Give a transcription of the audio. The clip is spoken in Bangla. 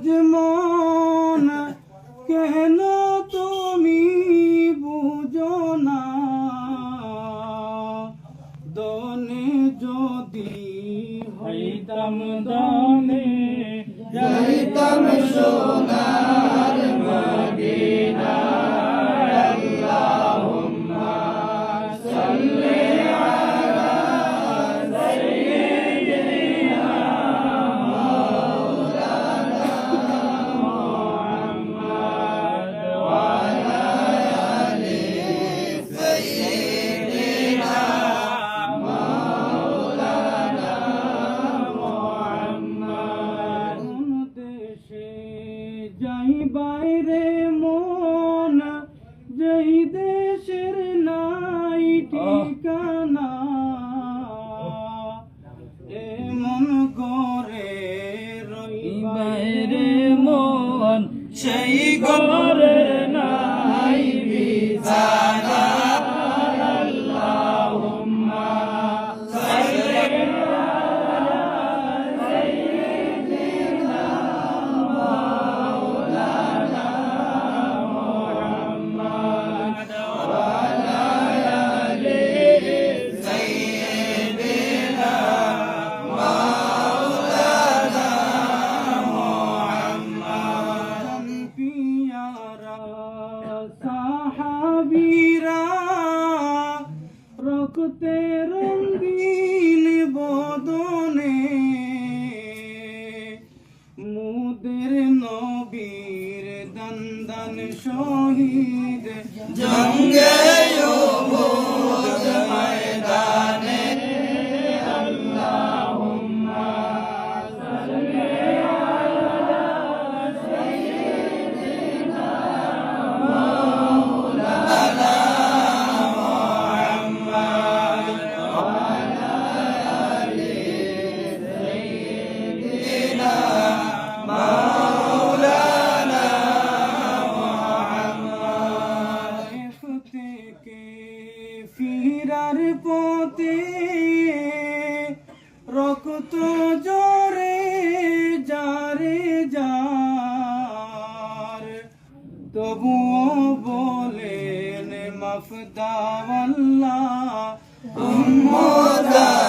আজ মন কেন তুমি বুঝো না? দনে যদি হইতাম দনে যাইতাম সোনা। ঠিকানা। এমন করে রইবাই রে মন সেই গরে মুস্কুতে রঙ্গিল বদনে মুদের নবীর দন্দন শহীদ জঙ্গে ফিরার পথে রক্ত জরে যারে যার। তবুও বলেন মাফ দাওয়াল্লা উম্মদা